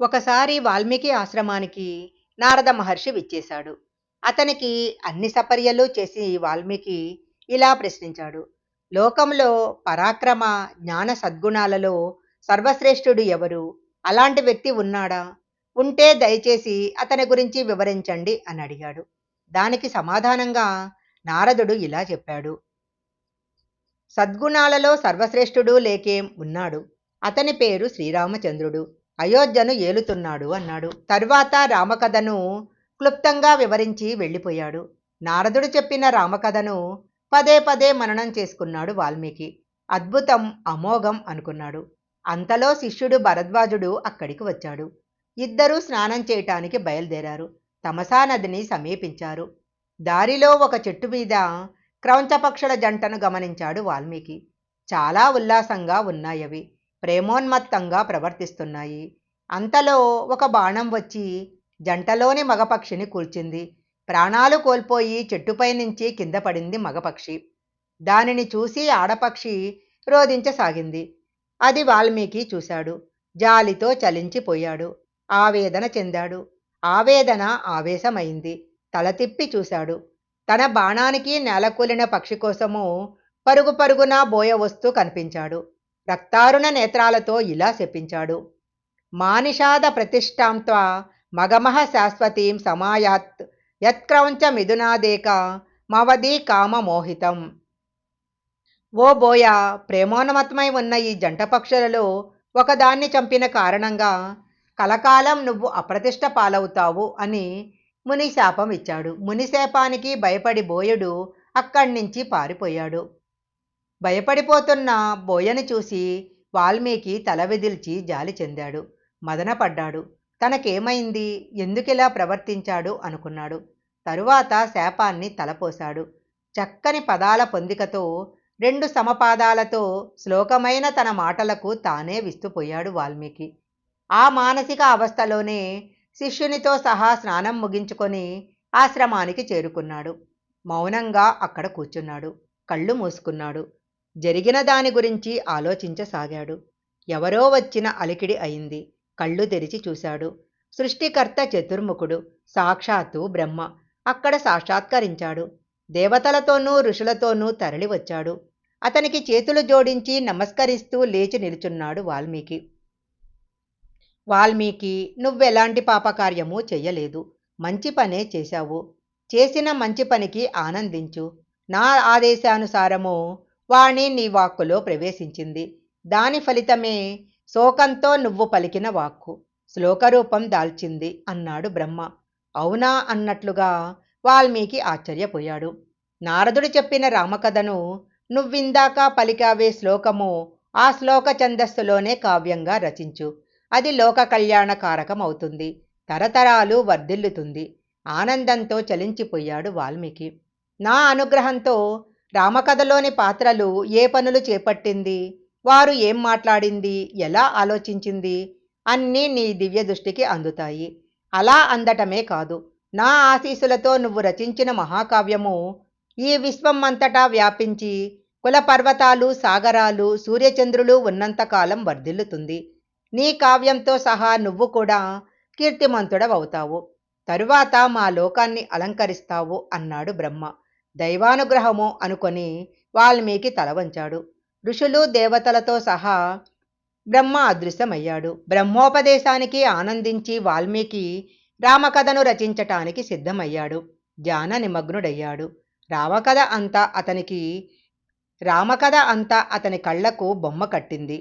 ఒకసారి వాల్మీకి ఆశ్రమానికి నారద మహర్షి విచ్చేశాడు. అతనికి అన్ని సపర్యలు చేసి వాల్మీకి ఇలా ప్రశ్నించాడు. లోకంలో పరాక్రమ జ్ఞాన సద్గుణాలలో సర్వశ్రేష్ఠుడు ఎవరు? అలాంటి వ్యక్తి ఉన్నాడా? ఉంటే దయచేసి అతని గురించి వివరించండి అని అడిగాడు. దానికి సమాధానంగా నారదుడు ఇలా చెప్పాడు. సద్గుణాలలో సర్వశ్రేష్ఠుడు లేకేం ఉన్నాడు. అతని పేరు శ్రీరామచంద్రుడు. అయోధ్యను ఏలుతున్నాడు అన్నాడు. తరువాత రామకథను క్లుప్తంగా వివరించి వెళ్ళిపోయాడు. నారదుడు చెప్పిన రామకథను పదే పదే మననం చేసుకున్నాడు వాల్మీకి. అద్భుతం అమోఘం అనుకున్నాడు. అంతలో శిష్యుడు భరద్వాజుడు అక్కడికి వచ్చాడు. ఇద్దరూ స్నానం చేయటానికి బయలుదేరారు. తమసా నదిని సమీపించారు. దారిలో ఒక చెట్టు మీద క్రౌంచపక్షుల జంటను గమనించాడు వాల్మీకి. చాలా ఉల్లాసంగా ఉన్నాయవి. ప్రేమోన్మత్తంగా ప్రవర్తిస్తున్నాయి. అంతలో ఒక బాణం వచ్చి జంటలోని మగపక్షిని కూల్చింది. ప్రాణాలు కోల్పోయి చెట్టుపై నుంచి కింద పడింది మగపక్షి. దానిని చూసి ఆడపక్షి రోధించసాగింది. అది వాల్మీకి చూశాడు. జాలితో చలించిపోయాడు. ఆవేదన చెందాడు. ఆవేదన ఆవేశమైంది. తల తిప్పి చూశాడు. తన బాణానికి నేలకూలిన పక్షి కోసము పరుగు పరుగున బోయ వస్తూ కనిపించాడు. రక్తారుణ నేత్రాలతో ఇలా శపించాడు. మానిషాద ప్రతిష్టాంత్వ మగమహ శాశ్వతీం సమాయాత్ యత్క్రౌంచ మిథునాదేక మవదీ కామమోహితం ఓ బోయ ప్రేమోన్మతమై ఉన్న ఈ జంట పక్షులలో ఒకదాన్ని చంపిన కారణంగా కలకాలం నువ్వు అప్రతిష్ట పాలవుతావు అని ముని శాపం ఇచ్చాడు. మునిశాపానికి భయపడి బోయుడు అక్కడి నుంచి పారిపోయాడు. భయపడిపోతున్న బోయని చూసి వాల్మీకి తల విదిల్చి జాలి చెందాడు. మదనపడ్డాడు. తనకేమైంది? ఎందుకిలా ప్రవర్తించాడు? అనుకున్నాడు. తరువాత శాపాన్ని తలపోశాడు. చక్కని పదాల పొందికతో రెండు సమపాదాలతో శ్లోకమైన తన మాటలకు తానే విస్తుపోయాడు వాల్మీకి. ఆ మానసిక అవస్థలోనే శిష్యునితో సహా స్నానం ముగించుకొని ఆశ్రమానికి చేరుకున్నాడు. మౌనంగా అక్కడ కూర్చున్నాడు. కళ్ళు మూసుకున్నాడు. జరిగిన దాని గురించి ఆలోచించసాగాడు. ఎవరో వచ్చిన అలికిడి అయింది. కళ్ళు తెరిచి చూశాడు. సృష్టికర్త చతుర్ముఖుడు సాక్షాత్తు బ్రహ్మ. అక్కడ సాక్షాత్కరించాడు. దేవతలతోనూ ఋషులతోనూ తరలి వచ్చాడు. అతనికి చేతులు జోడించి నమస్కరిస్తూ లేచి నిలుచున్నాడు వాల్మీకి. వాల్మీకి నువ్వెలాంటి పాపకార్యము చెయ్యలేదు. మంచి పనే చేశావు. చేసిన మంచి పనికి ఆనందించు. నా ఆదేశానుసారము వాణి నీ వాక్కులో ప్రవేశించింది. దాని ఫలితమే శోకంతో నువ్వు పలికిన వాక్కు. శ్లోకరూపం దాల్చింది అన్నాడు బ్రహ్మ. అవునా అన్నట్లుగా వాల్మీకి ఆశ్చర్యపోయాడు. నారదుడు చెప్పిన రామకథను నువ్విందాక పలికావే శ్లోకము ఆ శ్లోక ఛందస్సులోనే కావ్యంగా రచించు. అది లోక కళ్యాణకారకం అవుతుంది తరతరాలు వర్ధిల్లుతుంది. ఆనందంతో చలించిపోయాడు వాల్మీకి. నా అనుగ్రహంతో రామకథలోని పాత్రలు ఏ పనులు చేపట్టింది? వారు ఏం మాట్లాడింది? ఎలా ఆలోచించింది? అన్నీ నీ దివ్య దృష్టికి అందుతాయి. అలా అందటమే కాదు. నా ఆశీసులతో నువ్వు రచించిన మహాకావ్యము ఈ విశ్వం అంతటా వ్యాపించి కుల పర్వతాలు సాగరాలు సూర్యచంద్రులు ఉన్నంతకాలం వర్ధిల్లుతుంది. నీ కావ్యంతో సహా నువ్వు కూడా కీర్తిమంతుడవవుతావు. తరువాత మా లోకాన్ని అలంకరిస్తావు అన్నాడు బ్రహ్మ. దైవానుగ్రహము అనుకొని వాల్మీకి తల వంచాడు. ఋషులు దేవతలతో సహా బ్రహ్మ అదృశ్యమయ్యాడు. బ్రహ్మోపదేశానికి ఆనందించి వాల్మీకి రామకథను రచించటానికి సిద్ధమయ్యాడు. ధ్యాన నిమగ్నుడయ్యాడు. రామకథ అంతా అతనికి రామకథ అంతా అతని కళ్ళకు బొమ్మ కట్టింది.